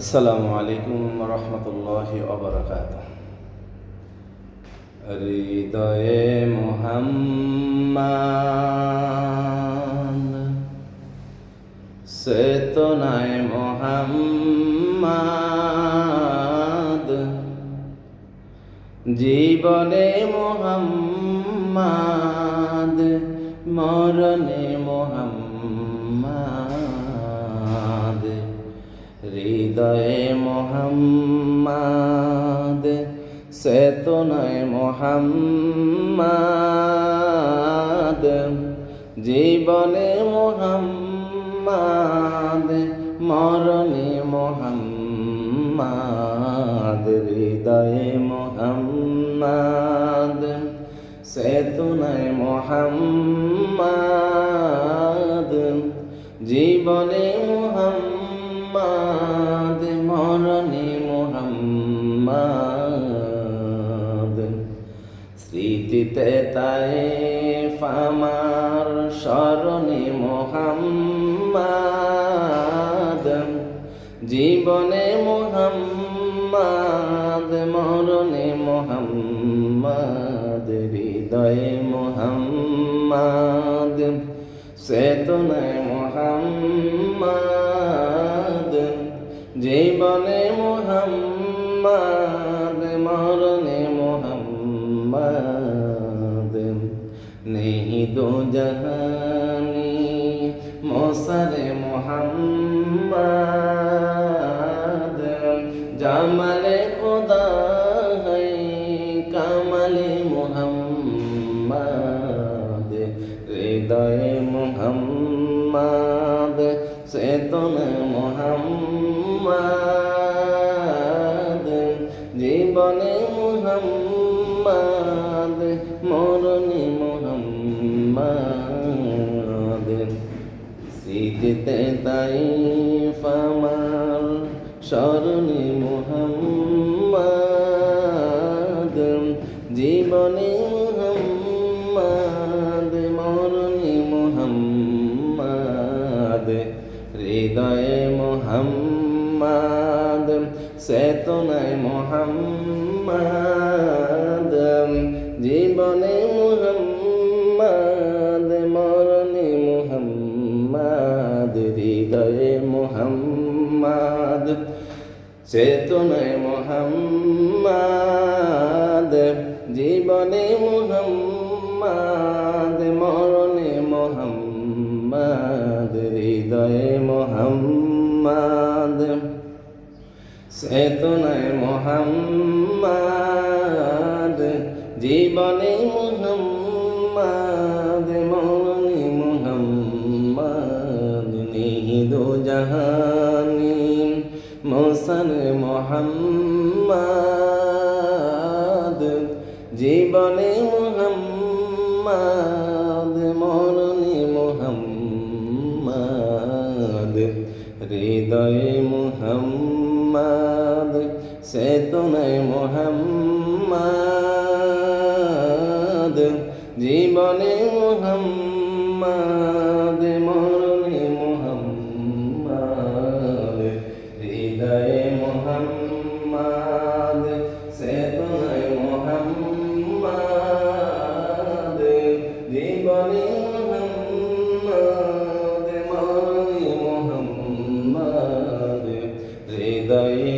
আসসালামু আলাইকুম রহমতুল্লাহ অবরাকাত হৃদয়ে মোহাম্মদ চেতনায় মোহাম্মদ জীবনে মোহাম্মদ মরণে মোহাম্মদ। হৃদয়ে মোহাম্মদ চেতনায় মোহাম্মদ। জীবনে মোহাম্মদ মরণে মোহাম্মদ হৃদয়ে মোহাম্মদ চেতনায় মোহাম্মদ। জীবনে মোহাম্মদ মরণে মোহাম্মদ। স্মৃতিতে তাই ফামার স্মরণে মোহাম্মদ। জীবনে মোহাম্মদ, মরণে মোহাম্মদ, হৃদয়ে মোহাম্মদ। চেতনায় মোহাম্মদ। জীবনে মোহাম্মদ, মরণে মোহাম্মদ। নেহি দো জাহানি মোসারে মোহাম্মদ। জামালে খোদা है কামালে মোহাম্মদ। হৃদয়ে মোহাম্মদ, চেতন মোহাম্মদ। জীবনে মোহাম্মদ, মরণে মোহাম্মদ। স্মৃতিতে তাই ফামার স্মরণে মোহাম্মদ। জীবনে মোহাম্মদ, মরণে মোহাম্মদ। হৃদয়ে মোহাম্মদ চেতনায় মোহাম্মদ। জীবনে মোহাম্মদ, মরণে মোহাম্মদ, হৃদয়ে মোহাম্মদ। চেতনায় মোহাম্মদ, জীবনে মোহাম্মদ, মরণে মোহাম্মদ, হৃদয়ে চেতনায় মোহাম্মদ জীবনে মোহাম্মদ মরণে মোহাম্মদ নিহিদো জাহানি মোসন মোহাম্মদ জীবনে হৃদয়ে মোহাম্মদ চেতনায় মোহাম্মদ জীবনে মোহাম্মদ হৃদয়ে